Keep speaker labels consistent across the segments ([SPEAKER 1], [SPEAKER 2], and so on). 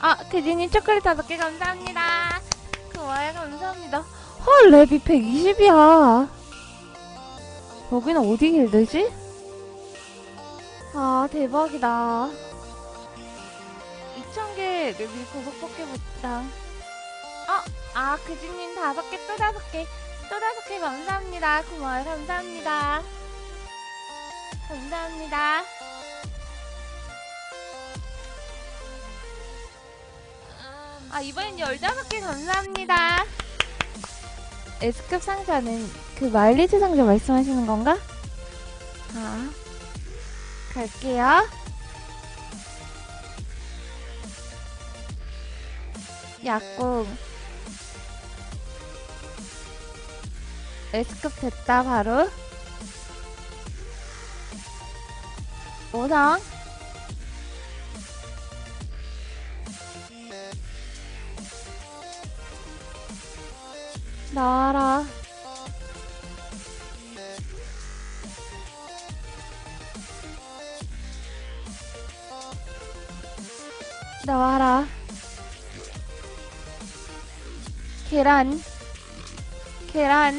[SPEAKER 1] 아, 대진님 초콜릿 다섯 개 감사합니다. 고마워요, 감사합니다. 헐, 랩이 120이야. 여기는 어디 길드지? 아, 대박이다. 2,000개 랩이 고속 포켓몬장. 어, 아, 그진님 다섯 개, 또 다섯 개, 또 다섯 개 감사합니다. 고마워요, 감사합니다. 감사합니다. 아, 이번엔 15개 감사합니다. S급 상자는 그 마일리지 상자 말씀하시는 건가? 자, 갈게요. 약국. S급 됐다, 바로. 오성. 나와라. 나와라. 계란. 계란.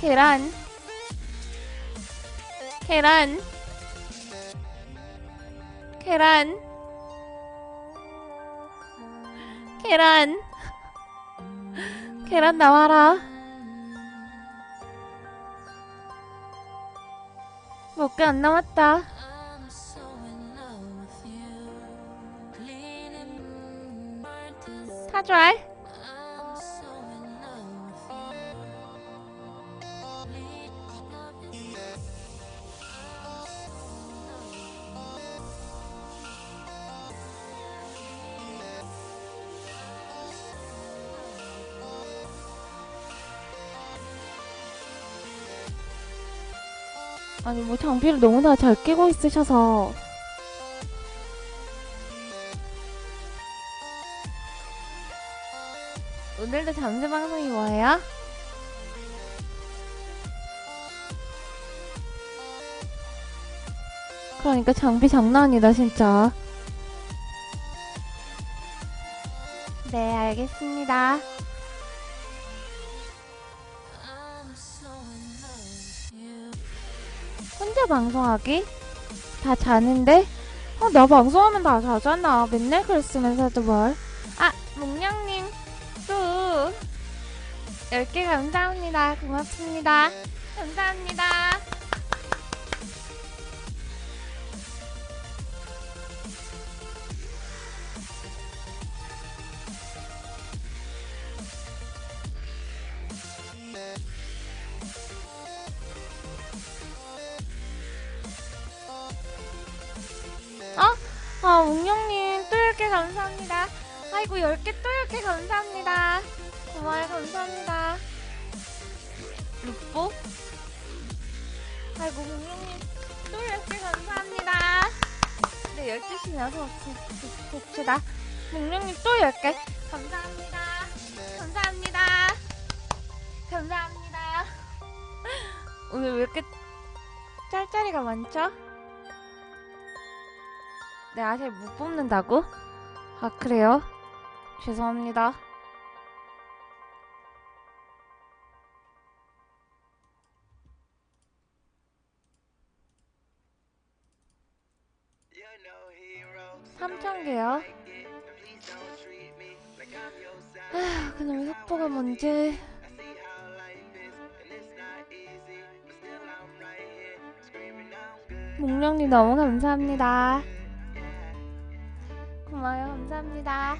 [SPEAKER 1] 계란. 계란. 계란. 계란. 계란 나와라. 몇 개 안 남았다. 사줄. 아니 뭐 장비를 너무나 잘 끼고 있으셔서 오늘도 잠수 방송이 뭐예요? 그러니까 장비 장난 아니다 진짜 네 알겠습니다 혼자 방송하기? 다 자는데? 어, 나 방송하면 다 자잖아. 맨날 그랬으면서도 뭘. 아, 또. 10개 감사합니다. 고맙습니다. 감사합니다. 어? 아, 웅영님, 또 10개 감사합니다. 아이고, 10개 또 10개 감사합니다. 고마워요, 감사합니다. 루뽀? 아이고, 웅영님, 또 10개 감사합니다. 네, 12시 나서 봅시다. 웅영님 또 10개. 감사합니다. 감사합니다. 감사합니다. 오늘 왜 이렇게 짤짤이가 많죠? 내가 잘못 뽑는다고? 아, 그래요? 죄송합니다. 삼천 개요? 아휴, 그놈의 속보가 뭔지. 몽령님 너무 감사합니다. 고마워요. 감사합니다.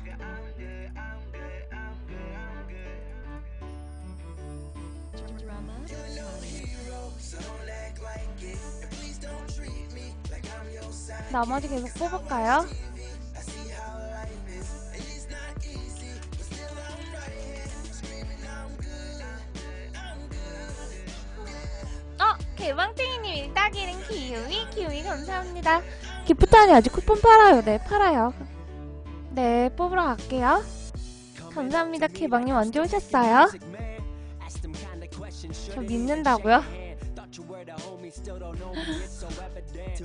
[SPEAKER 1] 나머지 계속 뽑을까요? 어, 개방쟁이님 일딱이는 기우이, 기우이 감사합니다.
[SPEAKER 2] 기프트하니 아직 쿠폰 팔아요. 네, 팔아요. 네, 뽑으러 갈게요. 감사합니다. 개방님 언제 오셨어요? 저 믿는다고요?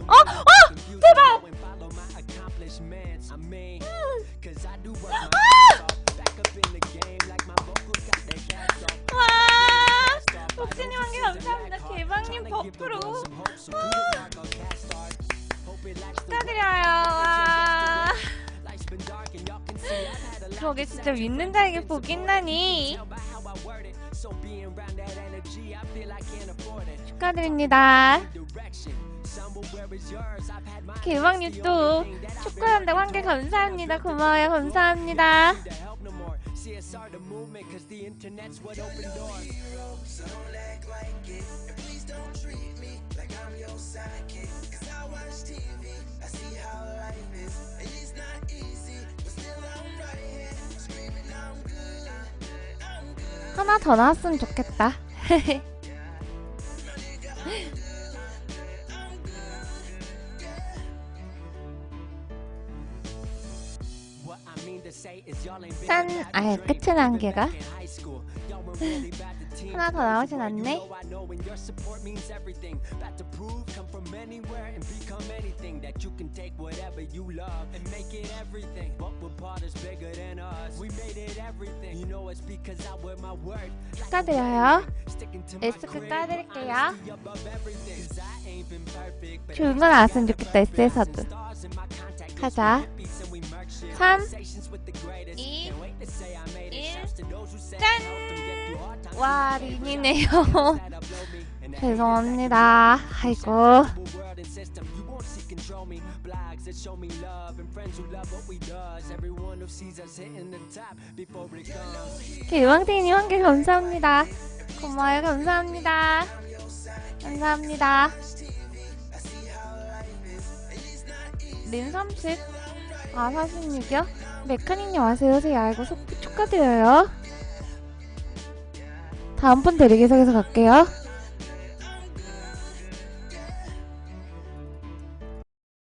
[SPEAKER 2] 어! 어! 제발! 와! 복진 개방님 버프로. 축하드려요. 와. 저게 진짜 믿는 자에게 복이 있나니? 축하드립니다. 개방님 또 축구한다고 한 개 감사합니다. 고마워요. 감사합니다. 하나 더 나왔으면 좋겠다. 짠! 아예 끝은 한 개가? 하나 더 나오진 않네? 축하드려요. 에스크 까드릴게요. 좋은 거 나왔으면 좋겠다, S에서도. 가자. 3, 2, 1, 짠! 와, 린이네요. 죄송합니다. 아이고. 개왕탱이님 한 개 감사합니다. 고마워요. 감사합니다. 감사합니다. 린 30. 아, 46이요? 메카닉님 와세요. 제 알고 속, 축하드려요. 다음 분 대리기석에서 갈게요.